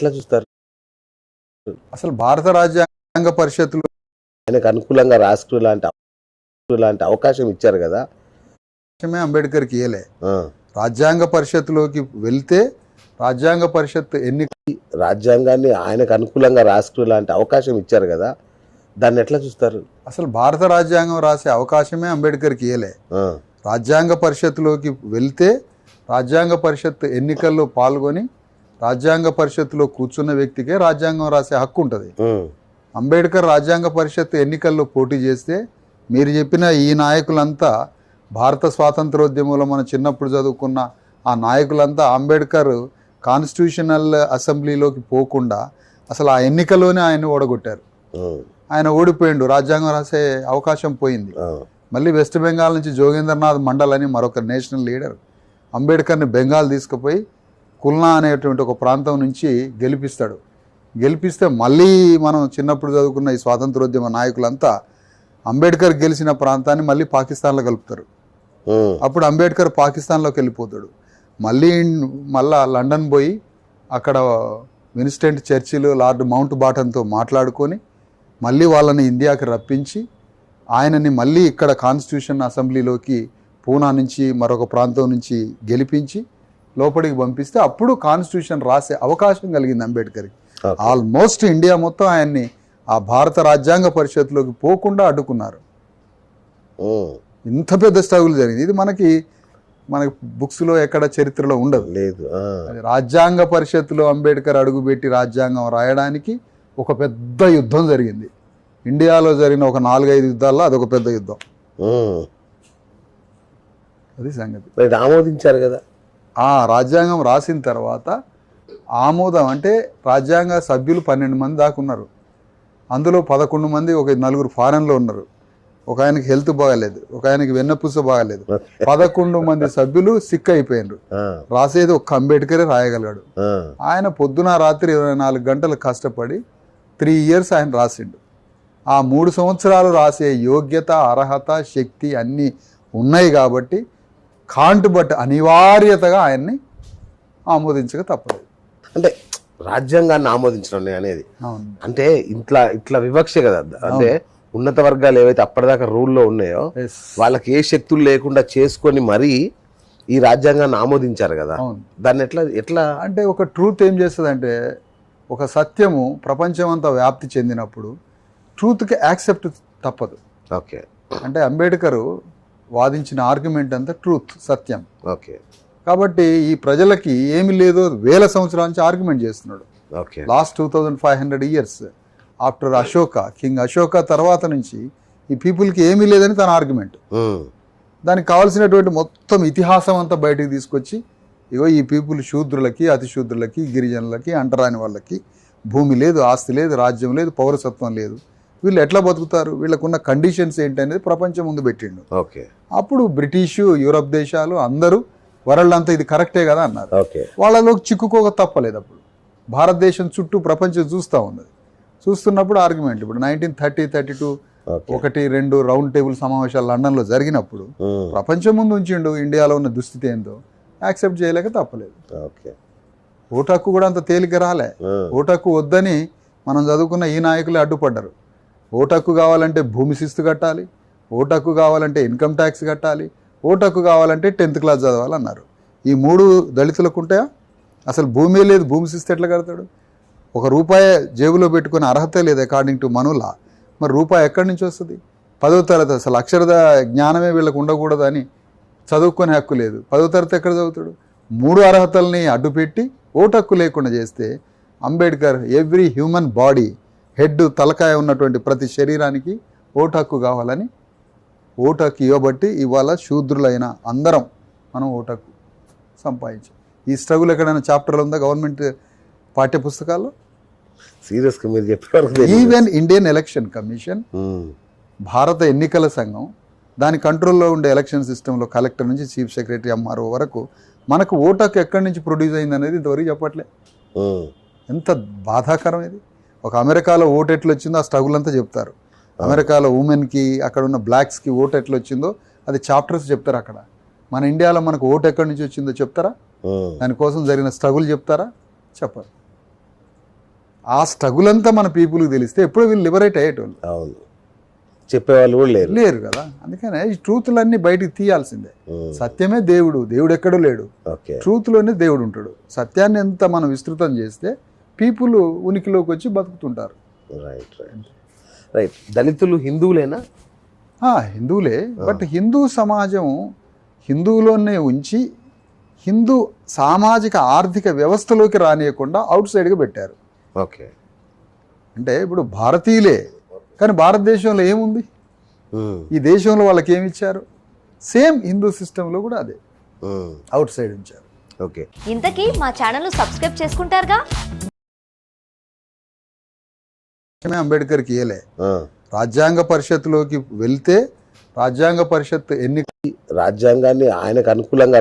ఎట్లా చూస్తారు? అసలు భారత రాజ్యాంగ పరిషత్తులో ఆయనకు అనుకూలంగా రాష్ట్రం లాంటి లాంటి అవకాశం ఇచ్చారు కదా. విషయమే అంబేద్కర్కి ఇయ్యలే. రాజ్యాంగ పరిషత్తులోకి వెళ్తే రాజ్యాంగ పరిషత్ ఎన్ని రాజ్యాంగాన్ని ఆయనకు అనుకూలంగా రాష్ట్రం లాంటి అవకాశం ఇచ్చారు కదా. దాన్ని ఎట్లా చూస్తారు? అసలు భారత రాజ్యాంగం రాసే అవకాశమే అంబేద్కర్కి ఇయ్యలే. రాజ్యాంగ పరిషత్తులోకి వెళ్తే రాజ్యాంగ పరిషత్ ఎన్నికల్లో పాల్గొని రాజ్యాంగ పరిషత్తులో కూర్చున్న వ్యక్తికే రాజ్యాంగం రాసే హక్కు ఉంటుంది. అంబేద్కర్ రాజ్యాంగ పరిషత్ ఎన్నికల్లో పోటీ చేస్తే మీరు చెప్పిన ఈ నాయకులంతా భారత స్వాతంత్రోద్యమంలో మనం చిన్నప్పుడు చదువుకున్న ఆ నాయకులంతా అంబేద్కర్ కాన్స్టిట్యూషనల్ అసెంబ్లీలోకి పోకుండా అసలు ఆ ఎన్నికలోనే ఆయన ఓడగొట్టారు. ఆయన ఓడిపోయిండు రాజ్యాంగం రాసే అవకాశం పోయింది. మళ్ళీ వెస్ట్ బెంగాల్ నుంచి జోగేంద్రనాథ్ మండల్ అని మరొక నేషనల్ లీడర్ అంబేద్కర్ని బెంగాల్ తీసుకుపోయి కుల్నా అనేటువంటి ఒక ప్రాంతం నుంచి గెలిపిస్తాడు. గెలిపిస్తే మళ్ళీ మనం చిన్నప్పుడు చదువుకున్న ఈ స్వాతంత్రోద్యమ నాయకులంతా అంబేద్కర్ గెలిచిన ప్రాంతాన్ని మళ్ళీ పాకిస్తాన్లో కలుపుతారు. అప్పుడు అంబేద్కర్ పాకిస్తాన్లోకి వెళ్ళిపోతాడు. మళ్ళీ మళ్ళా లండన్ పోయి అక్కడ విన్స్టెంట్ చర్చిల్ లార్డ్ మౌంట్ బాటన్తో మాట్లాడుకొని మళ్ళీ వాళ్ళని ఇండియాకి రప్పించి ఆయనని మళ్ళీ ఇక్కడ కాన్స్టిట్యూషన్ అసెంబ్లీలోకి పూనా నుంచి మరొక ప్రాంతం నుంచి గెలిపించి లోపలికి పంపిస్తే అప్పుడు కాన్స్టిట్యూషన్ రాసే అవకాశం కలిగింది అంబేద్కర్కి ఓకే. ఆల్మోస్ట్ ఇండియా మొత్తం ఆయన్ని ఆ భారత రాజ్యాంగ పరిషత్లోకి పోకుండా అడ్డుకున్నారు. ఇంత పెద్ద స్ట్రగుల్ జరిగింది ఇది మనకి మనకి బుక్స్లో ఎక్కడ చరిత్రలో ఉండదు లేదు. అది రాజ్యాంగ పరిషత్తులో అంబేద్కర్ అడుగుపెట్టి రాజ్యాంగం రాయడానికి ఒక పెద్ద యుద్ధం జరిగింది ఇండియాలో జరిగిన ఒక నాలుగైదు యుద్ధాల్లో అదొక పెద్ద యుద్ధం. అది సంగతి ఆమోదించారు కదా ఆ రాజ్యాంగం రాసిన తర్వాత ఆమోదం అంటే రాజ్యాంగ సభ్యులు పన్నెండు మంది దాకా ఉన్నారు. అందులో పదకొండు మంది ఒక నలుగురు ఫారెన్లో ఉన్నారు. ఒక ఆయనకి హెల్త్ బాగాలేదు ఒక ఆయనకి వెన్నపూస బాగాలేదు. పదకొండు మంది సభ్యులు సిక్ అయిపోయినారు. రాసేది ఒక్క అంబేద్కరే రాయగలిగాడు. ఆయన పొద్దున రాత్రి ఇరవై నాలుగు గంటలు కష్టపడి త్రీ ఇయర్స్ ఆయన రాసిండు. ఆ మూడు సంవత్సరాలు రాసే యోగ్యత అర్హత శక్తి అన్నీ ఉన్నాయి కాబట్టి కాంట్ బట్ అనివార్యతగా ఆయన్ని ఆమోదించక తప్పలేదు అంటే రాజ్యాంగాన్ని ఆమోదించడం అనేది. అంటే ఇట్లా ఇట్లా వివక్ష కదా. అంటే ఉన్నత వర్గాలు ఏవైతే అప్పటిదాకా రూల్లో ఉన్నాయో వాళ్ళకి ఏ శక్తులు లేకుండా చేసుకొని మరీ ఈ రాజ్యాంగాన్ని ఆమోదించారు కదా. దాన్ని ఎట్లా ఎట్లా? అంటే ఒక ట్రూత్ ఏం చేస్తుందంటే ఒక సత్యము ప్రపంచం అంతా వ్యాప్తి చెందినప్పుడు ట్రూత్కి యాక్సెప్ట్ తప్పదు. ఓకే. అంటే అంబేద్కర్ వాదించిన ఆర్గ్యుమెంట్ అంతా ట్రూత్ సత్యం. ఓకే. కాబట్టి ఈ ప్రజలకి ఏమి లేదో వేల సంవత్సరాల నుంచి ఆర్గ్యుమెంట్ చేస్తున్నాడు. Okay. Last two thousand five hundred years after Ashoka king Ashoka తర్వాత నుంచి ఈ పీపుల్కి ఏమీ లేదని తన ఆర్గ్యుమెంట్. దానికి కావాల్సినటువంటి మొత్తం ఇతిహాసం అంతా బయటికి తీసుకొచ్చి ఇగో ఈ పీపుల్ శూద్రులకి అతి శూద్రులకి గిరిజనులకి అంటరాని వాళ్ళకి భూమి లేదు ఆస్తి లేదు రాజ్యం లేదు పౌరసత్వం లేదు. వీళ్ళు ఎట్లా బతుకుతారు? వీళ్ళకున్న కండిషన్స్ ఏంటి అనేది ప్రపంచం ముందు పెట్టిండు. ఓకే. అప్పుడు బ్రిటిషు యూరప్ దేశాలు అందరూ వరల్డ్ అంతా ఇది కరెక్టే కదా అన్నారు. వాళ్ళలోకి చిక్కుకోక తప్పలేదు అప్పుడు. భారతదేశం చుట్టూ ప్రపంచం చూస్తూ ఉన్నది. చూస్తున్నప్పుడు ఆర్గ్యుమెంట్ ఇప్పుడు నైన్టీన్ థర్టీ థర్టీ టూ ఒకటి రెండు రౌండ్ టేబుల్ సమావేశాలు లండన్లో జరిగినప్పుడు. ప్రపంచం ముందు ఉంచిండు ఇండియాలో ఉన్న దుస్థితి ఏందో యాక్సెప్ట్ చేయలేక తప్పలేదు. ఓకే. ఓటు హక్కు కూడా అంత తేలిక రాలే. ఉమ్. ఓటు హక్కు వద్దని మనం చదువుకున్న ఈ నాయకులే అడ్డుపడ్డారు. ఓటు హక్కు కావాలంటే భూమి శిస్తు కట్టాలి ఓటు హక్కు కావాలంటే ఇన్కమ్ ట్యాక్స్ కట్టాలి ఓటు హక్కు కావాలంటే టెన్త్ క్లాస్ చదవాలన్నారు. ఈ మూడు దళితులకు ఉంటాయా? అసలు భూమి లేదు భూమి శిస్తు ఎట్లా కడతాడు? ఒక రూపాయి జేబులో పెట్టుకునే అర్హత లేదు అకార్డింగ్ టు మనులా. మరి రూపాయి ఎక్కడి నుంచి వస్తుంది? పదో తరగతి అసలు అక్షరద జ్ఞానమే వీళ్ళకు ఉండకూడదు అని చదువుకునే హక్కు లేదు. పదో తరగతి ఎక్కడ చదువుతాడు? మూడు అర్హతల్ని అడ్డుపెట్టి ఓటు హక్కు లేకుండా చేస్తే Ambedkar every human body head తలకాయ ఉన్నటువంటి ప్రతి శరీరానికి ఓటు హక్కు కావాలని ఓటు హక్కు ఇవ్వబట్టి ఇవాళ శూద్రులైన అందరం మనం ఓటు హక్కు సంపాదించాం ఈ స్ట్రగుల్ ఎక్కడైనా చాప్టర్లో ఉందా గవర్నమెంట్ పాఠ్య పుస్తకాల్లో సీరియస్గా మీరు చెప్పే వరకు తెలియదు. Even Indian election commission. భారత ఎన్నికల సంఘం దాని కంట్రోల్లో ఉండే ఎలక్షన్ సిస్టంలో కలెక్టర్ నుంచి చీఫ్ సెక్రటరీ ఎంఆర్ఓ వరకు మనకు ఓటాకు ఎక్కడి నుంచి ప్రొడ్యూస్ అయింది అనేది ఇంతవరకు చెప్పట్లే. ఎంత బాధాకరం ఇది ఒక అమెరికాలో ఓటు ఎట్లా వచ్చిందో ఆ స్ట్రగుల్ అంతా చెప్తారు. అమెరికాలో ఉమెన్కి అక్కడ ఉన్న బ్లాక్స్కి ఓటు ఎట్లా వచ్చిందో అది చాప్టర్స్ చెప్తారు అక్కడ. మన ఇండియాలో మనకు ఓటు ఎక్కడి నుంచి వచ్చిందో చెప్తారా. దానికోసం జరిగిన స్ట్రగుల్ చెప్తారా? చెప్పరు. ఆ స్ట్రగుల్ అంతా మన పీపుల్కి తెలిస్తే ఎప్పుడు వీళ్ళు లిబరేట్ అయ్యేటోళ్ళు. అవును. చెప్పేవాళ్ళు కూడా లేరు. లేరు కదా. అందుకనే ఈ ట్రూత్లన్నీ బయటికి తీయాల్సిందే. సత్యమే దేవుడు దేవుడు ఎక్కడో లేడు. ట్రూత్లోనే దేవుడు ఉంటాడు. సత్యాన్ని ఎంత మనం విస్తృతం చేస్తే పీపుల్ ఉనికిలోకి వచ్చి బతుకుతుంటారు. రైట్ రైట్ రైట్ దళితులు హిందువులేనా? ఆ, హిందువులే. బట్ హిందూ సమాజం హిందువులోనే ఉంచి హిందూ సామాజిక ఆర్థిక వ్యవస్థలోకి రానియకుండా అవుట్ సైడ్గా పెట్టారు. ఓకే. అంటే ఇప్పుడు భారతీయులే. కానీ భారతదేశంలో ఏముంది? ఈ దేశంలో వాళ్ళకి ఏమి ఇచ్చారు సేమ్ హిందూ సిస్టంలో కూడా అదే. అవుట్ సైడ్ ఉంచారు. ఓకే. ఇంతకీ మా ఛానల్ను సబ్స్క్రైబ్ చేసుకుంటారుగా? నిజమే అంబేద్కర్కి ఇయలే ఆ, రాజ్యాంగ పరిషత్లోకి వెళ్తే రాజ్యాంగ పరిషత్ ఎన్ని రాజ్యాంగాన్ని ఆయనకు అనుకూలంగా